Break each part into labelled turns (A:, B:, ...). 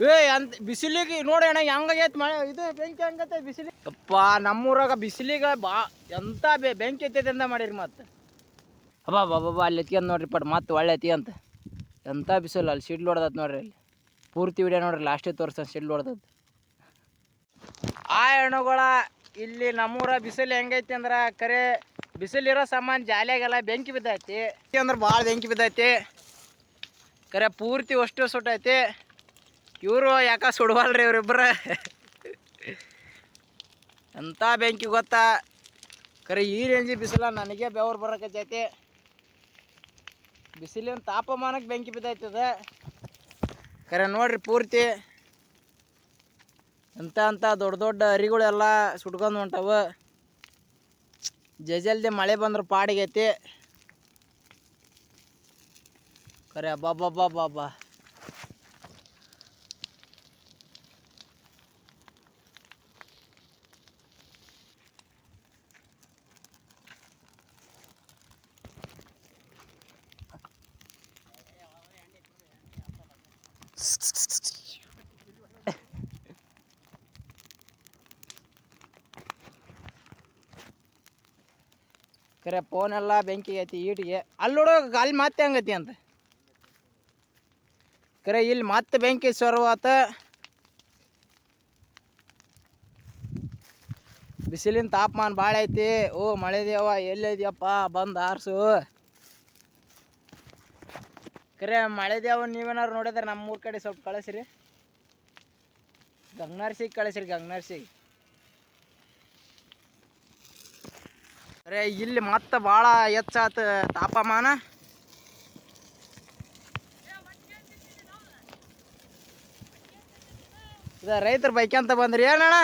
A: ಏ ಅಂತ ಬಿಸಿಲಿಗೆ ನೋಡಿ ಅಣ್ಣ, ಹೆಂಗಾಗೈತೆ ಮಳೆ? ಇದು ಬೆಂಕಿ ಹಂಗತ್ತೆ ಬಿಸಿಲಿ. ಅಪ್ಪ ನಮ್ಮೂರಾಗ ಬಿಸಿಲಿಗೆ ಬಾ, ಎಂತ ಬೆ, ಬೆಂಕಿ ಎತ್ತೈತೆ ಅಂತ ಮಾಡಿರಿ ಮತ್ತೆ. ಅಬ್ಬಾ ಬಾಬಾ ಅಲ್ಲಿ ಎತ್ಕೊಂಡ್ ನೋಡ್ರಿ ಪಟ್, ಮತ್ತೆ ಒಳ್ಳೆ ಎತ್ತಿ ಅಂತ. ಎಂತ ಬಿಸಿಲು, ಅಲ್ಲಿ ಸಿಡ್ಲು ಹೊಡ್ದತ್ ನೋಡ್ರಿ ಅಲ್ಲಿ. ಪೂರ್ತಿ ವಿಡಿಯೋ ನೋಡ್ರಿ ಲಾಸ್ಟೇ ತೋರಿಸ ಸಿಡ್ಲು ಹೊಡ್ದದ್ದು ಆ ಹೆಣ್ಣುಗಳ ಇಲ್ಲಿ ನಮ್ಮೂರ ಬಿಸಿಲು ಹೆಂಗೈತಿ ಅಂದ್ರೆ, ಕರೆ ಬಿಸಿಲಿರೋ ಸಾಮಾನು ಜಾಲಿಯಾಗೆಲ್ಲ, ಬೆಂಕಿ ಬಿದ್ದೈತಿ. ಅಂದ್ರೆ ಭಾಳ ಬೆಂಕಿ ಬಿದ್ದೈತಿ. ಕರೆ ಪೂರ್ತಿ ಅಷ್ಟು ಸುಟ್ಟೈತಿ. ಇವರು ಯಾಕ ಸುಡವಲ್ರಿ ಇವರಿಬ್ಬರು ಎಂಥ ಬೆಂಕಿ ಗೊತ್ತಾ? ಕರೆ ಈ ರೇಂಜಿ ಬಿಸಿಲ ನನಗೆ ಬೆವರು ಬರಕತ್ತೈತಿ. ಬಿಸಿಲಿನ ತಾಪಮಾನಕ್ಕೆ ಬೆಂಕಿ ಬಿದ್ದೈತದ. ಕರೆ ನೋಡ್ರಿ ಪೂರ್ತಿ. ಅಂತ ಅಂತ ದೊಡ್ಡ ದೊಡ್ಡ ಅರಿಗಳೆಲ್ಲ ಸುಟ್ಕೊಂಡು ಹೊಂಟವ. ಜಜಲ್ದೆ ಮಳೆ ಬಂದ್ರೆ ಪಾಡಿಗೈತಿ. ಕರೆ ಅಬ್ಬಾ ಬಾಬಾ ಕರೆ ಫೋನ್ ಎಲ್ಲ ಬೆಂಕಿ ಐತಿ, ಈಟಿಗೆ. ಅಲ್ಲಿ ನೋಡೋ, ಅಲ್ಲಿ ಮತ್ತೆ ಹಂಗತಿ ಅಂತ. ಕರೆ, ಇಲ್ಲಿ ಮತ್ತೆ ಬೆಂಕಿ ಸರ್ವಾತ ಬಿಸಿಲಿನ ತಾಪಮಾನ ಭಾಳ ಐತಿ. ಓ, ಮಳೆ ದೇವ ಎಲ್ಲಿದ್ಯಪ್ಪ ಬಂದು ಆರ್ಸು. ಕರೆ, ಮಳೆ ದೇವ ನೀವೇನಾರು ನೋಡಿದ್ರೆ ನಮ್ಮ ಊರ್ ಕಡೆ ಸ್ವಲ್ಪ ಕಳಿಸ್ರಿ. ಗಂಗನರ್ಸಿಗೆ ಕಳಿಸ್ರಿ, ಗಂಗನರ್ಸಿಗೆ. ಅರೆ ಇಲ್ಲಿ ಮತ್ತೆ ಭಾಳ ಹೆಚ್ಚಾತ ತಾಪಮಾನ. ಇದ ರೈತರು ಬೈಕಂತ ಬಂದ್ರಿ ಏನಣ್ಣ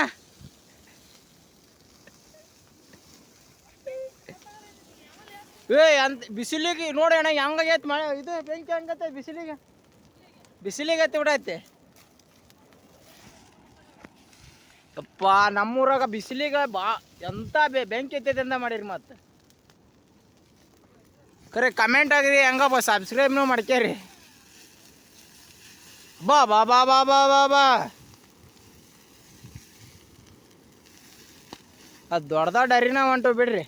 A: ಏ ಅಂತ ಬಿಸಿಲಿಗೆ ನೋಡಿ ಅಣ್ಣ ಹೆಂಗಾಗೈತೆ ಮಳೆ? ಇದು ಬೆಂಕಿ ಹಂಗತ್ತೆ ಬಿಸಿಲಿಗೆ. ಬಿಸಿಲಿಗೆ ಐತೆ ಬಿಡೈತೆ. ಅಪ್ಪ ನಮ್ಮೂರಾಗ ಬಿಸಿಲಿಗೆ ಬಾ, ಎಂತ ಬೆಂಕಿ ಐತೈತೆ ಅಂತ ಮಾಡಿರಿ ಮತ್ತೆ. ಖರೆ ಕಮೆಂಟ್ ಆಗ್ರಿ ಹೆಂಗಪ್ಪ ಸಬ್ಸ್ಕ್ರೈಬ್ನು ಮಾಡ್ಕೇರಿ. ಬಾ ಬಾ ಬಾ ಬಾ ಬಾ ಬಾ ಬಾ. ಅದು ದೊಡ್ಡ ದೊಡ್ಡ ಅರಿನ ಹೊಂಟು ಬಿಡ್ರಿ.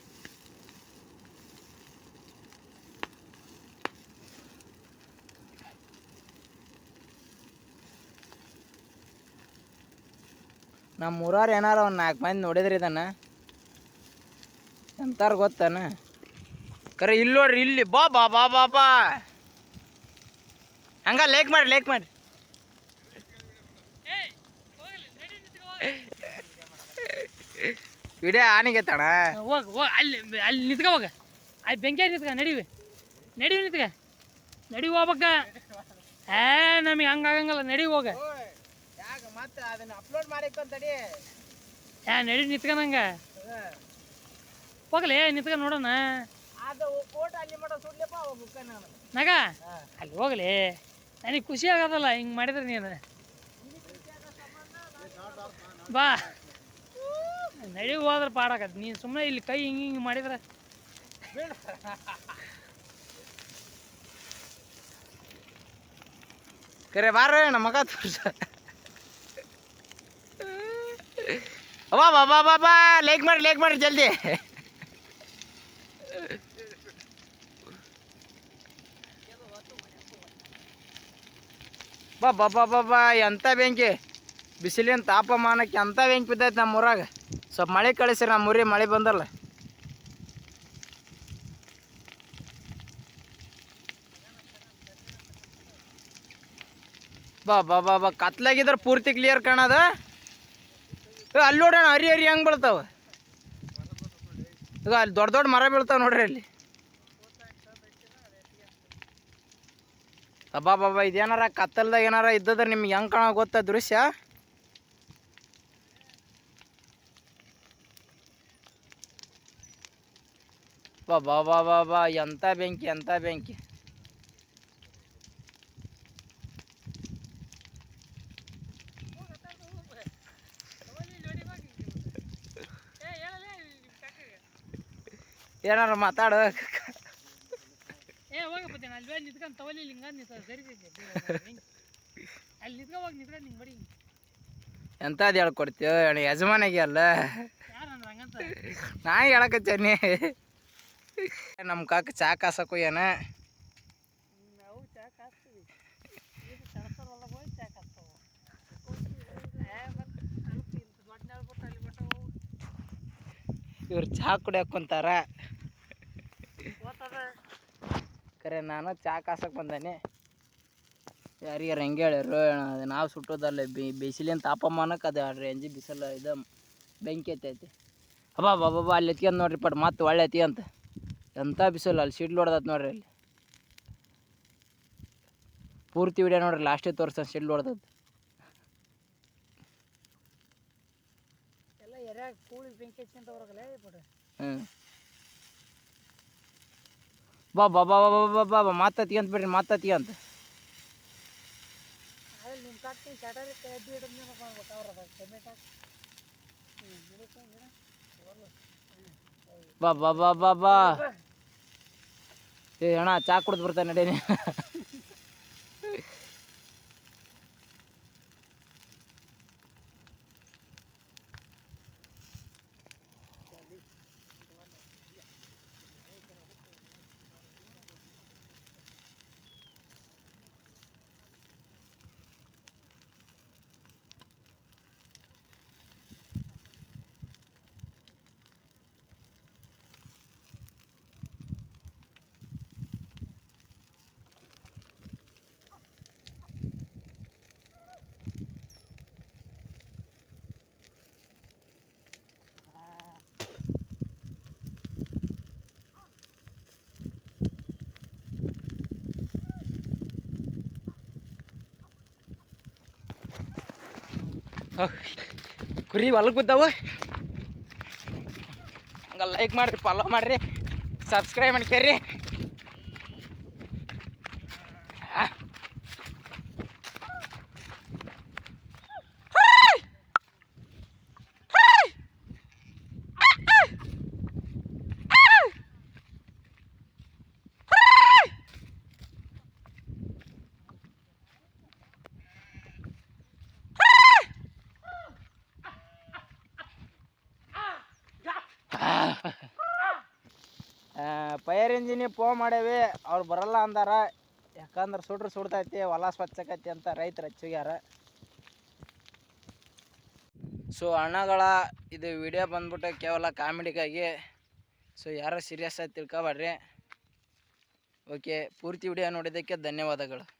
A: ನಮ್ಮ ಊರವ್ರು ಏನಾರ ಒಂದು ನಾಲ್ಕು ಮಂದಿ ನೋಡಿದ್ರಿ ಇದನ್ನ? ಎಂತಾರು ಗೊತ್ತಾನ? ಕರೆ ಇಲ್ಲಿ ನೋಡ್ರಿ, ಇಲ್ಲಿ ಬಾ ಬಾ ಬಾ ಬಾ ಬಾ. ಹಂಗ ಲೇಕ್ ಮಾಡಿ ಲೇಕ್ ಮಾಡಿ ವಿಡಿಯೋ ಆನಿಗೆ ತಣ
B: ಹೋಗ ಹೋಗ, ಅಲ್ಲಿ ಅಲ್ಲಿ ನಿಂತ್ಕೊ ಹೋಗ. ಅಲ್ಲಿ ಬೆಂಕಿ ನಿಂತ್ಕ, ನಡಿವಿ. ನಡಿವಿ ನಿಂತ್ಕ. ನಡಿ ಹೋಗ್ಬೇಕ. ಏ, ನಮಗೆ ಹಂಗಾಗಂಗಲ್ಲ ನಡಿ ಹೋಗ.
A: ಮತ್ತೆ ಅದನ್ನ ಅಪ್ಲೋಡ್ ಮಾಡಿಕೊಂತಡಿ
B: ಏ ನಡಿ ನಿಂತ್ಕ ನಂಗೆ. ಹೋಗ್ಲಿ ನಿಂತ್ಕ ನೋಡೋಣ.
A: ಅದು ಫೋಟೋ ಅಲ್ಲಿ ಮಾಡೋ ಸುಡ್ಲಿಪ್ಪ ಬುಕ್ಕ ನಾನು
B: ನಗ? ಅಲ್ಲಿ ಹೋಗ್ಲಿ. ನನಗೆ ಖುಷಿ ಆಗೋದಲ್ಲ ಹಿಂಗೆ ಮಾಡಿದ್ರೆ ನೀನು. ಬಾ. ನಡಿ ಹೋದ್ರೆ ಪಾಡಾಕತ್ ನೀನು ಸುಮ್ಮನೆ ಇಲ್ಲಿ ಕೈ ಹಿಂಗೆ ಹಿಂಗೆ ಮಾಡಿದ್ರೆ.
A: ಕರೆ ಬಾರ ನಮ್ಮ ಮಗ ತೋರ್ಸ. ಅಬ್ಬಾ ಬಾಬಾ ಬಾ ಲೈಕ್ ಮಾಡಿ ಲೈಕ್ ಮಾಡಿ ಜಲ್ದಿ ಬಾ ಬಾ ಬಾ ಬಾ ಎಂಥ ಬೆಂಕಿ ಬಿಸಿಲಿನ ತಾಪಮಾನಕ್ಕೆ ಎಂಥ ಬೆಂಕಿ ಬಿದ್ದೈತೆ ನಮ್ಮ ಊರಾಗ ಸ್ವಲ್ಪ ಮಳೆ ಕಳಿಸ್ರಿ ನಮ್ಮ ಊರಿಗೆ ಮಳೆ ಬಂದಲ್ಲ ಬಾ ಬಾ ಬಾ ಬಾ ಕತ್ಲಾಗಿದ್ರೆ ಪೂರ್ತಿ ಕ್ಲಿಯರ್ ಕಾಣದ ಅಲ್ಲಿ ನೋಡೋಣ ಹರಿ ಹರಿ ಹೆಂಗೆ ಬೀಳ್ತಾವ. ಈಗ ಅಲ್ಲಿ ದೊಡ್ಡ ದೊಡ್ಡ ಮರ ಬೀಳ್ತಾವೆ ನೋಡ್ರಿ ಅಲ್ಲಿ. ಅಬ್ಬಾ ಬಾಬಾ ಇದೇನಾರ ಕತ್ತಲ್ದಾಗ ಏನಾರ ಇದ್ದದ್ರೆ ನಿಮ್ಗೆ ಹೆಂಗೆ ಕಾಣ ಗೊತ್ತ ದೃಶ್ಯ? ಬಾ ಬಾ ಬಾ ಬಾ ಎಂಥ ಬೆಂಕಿ ಎಂಥ ಬೆಂಕಿ. ಏನಾರ ಮಾತಾಡ.
B: ಏ ಹೋಗಪ್ಪ ಅಲ್ಲಿ ನಿಂತ್ಕೊಂಡು ತವಲಿ ಹಿಂಗ ಸರಿ ಅಲ್ಲಿ ನಿತ್ಕ ನಿಂಗೆ ಬಡಿ
A: ಎಂಥದ್ದು ಹೇಳ್ಕೊಡ್ತೀವಿ ಯಜಮಾನಿಗೆ ಅಲ್ಲ. ನಾ ಹೇಳಕತ್ತೇನಿ. ನಮ್ಮ ಕಾಕ ಚಾ ಕಾಸಕ್ಕೂ ಏನ.
B: ಇವ್ರು ಚಾ ಕಾಸ್ತೀವಿ. ಇದು ಸಣಸರಲ್ಲ ಹೋಗಿ ಚಾ ಕಾಸ್ತಾವ ದೊಡ್ಡ ಹೇಳ್ಬಿಟ್ಟು ಅಲ್ಲಿ ಬಿಟ್ಟು
A: ಇವ್ರು ಚಾ ಕುಡಿಯಕ್ಕೆ ಕುಂತಾರ
B: ಓದ್ತದ
A: ಖರೆ ನಾನು ಚಾ ಕಾಸಕ್ಕೆ ಬಂದಾನೆ. ಯಾರಿಗಾರ ಹೆಂಗೆ ಹೇಳ್ಯಾರು ಅದು ನಾವು ಸುಟ್ಟೋದಲ್ಲ ಬಿ ಬಿಸಿಲಿನ ತಾಪಮಾನಕ್ಕೆ ಅದು ರೇಂಜಿ ಬಿಸಿಲು ಇದು ಬೆಂಕಿ ಐತೈತಿ ಅಬ್ಬಾ ಬಾಬಾ ಅಲ್ಲಿ ಎತ್ಕೊಂಡು ನೋಡ್ರಿ ಪಟ್ ಮತ್ತೆ ಒಳ್ಳೆ ಐತಿ ಅಂತ. ಎಂಥ ಬಿಸಿಲು ಅಲ್ಲಿ ಸಿಡ್ಲು ಹೊಡ್ದತ್ ನೋಡ್ರಿ ಅಲ್ಲಿ. ಪೂರ್ತಿ ವಿಡಿಯೋ ನೋಡ್ರಿ ಲಾಸ್ಟೇ ತೋರ್ಸ ಸಿಡ್ಲು ಹೊಡ್ದದ್ದು
B: ಎಲ್ಲ ಎರ್ಯಾಗ ಕೂಳಿ ಬೆಂಕಿ ಹಚ್ಕೊಂತ ಬರೋಕಲ್ಲ ಬಿಡು
A: ಹ್ಞೂ ಬಾ ಬಾ ಬಾ ಬಾ ಬಾ ಬಾ ಬಾ ಮತ್ತೆ ಅಂತ ಬಿಡ್ರಿ ಮಾತಾತಿ
B: ಅಂತ.
A: ಬಾ ಬಾ ಬಾ ಬಾ ಬಾ. ಏ ಅಣ್ಣ ಚಾ ಕುಡ್ದು ಬರ್ತಾನೆ ನಡೀನಿ ಕುರಿ ಹೊಲಕ್ಕೆ ಬಿದ್ದಾವ? ಹಂಗ ಲೈಕ್ ಮಾಡ್ರಿ ಫಾಲೋ ಮಾಡ್ರಿ ಸಬ್ಸ್ಕ್ರೈಬ್ ಮಾಡ್ಕೇರಿ. ಫೈರ್ ಇಂಜಿನಿಗೆ ಫೋನ್ ಮಾಡೇವಿ. ಅವ್ರು ಬರಲ್ಲ ಅಂದಾರ. ಯಾಕಂದ್ರೆ ಸುಡ್ರು ಸುಡ್ತೈತಿ, ಹೊಲ ಸ್ವಚ್ಛಕೈತಿ ಅಂತ ರೈತರು ಹಚ್ಚಿಗ್ಯಾರ ಸೊ ಅಣ್ಣಗಳ, ಇದು ವಿಡಿಯೋ ಬಂದ್ಬಿಟ್ಟು ಕೇವಲ ಕಾಮಿಡಿಗಾಗಿ. ಸೊ ಯಾರೋ ಸೀರಿಯಸ್ ಆಗಿ ತಿಳ್ಕೊಬೇಡ್ರಿ. ಓಕೆ ಪೂರ್ತಿ ವಿಡಿಯೋ ನೋಡಿದ್ದಕ್ಕೆ ಧನ್ಯವಾದಗಳು.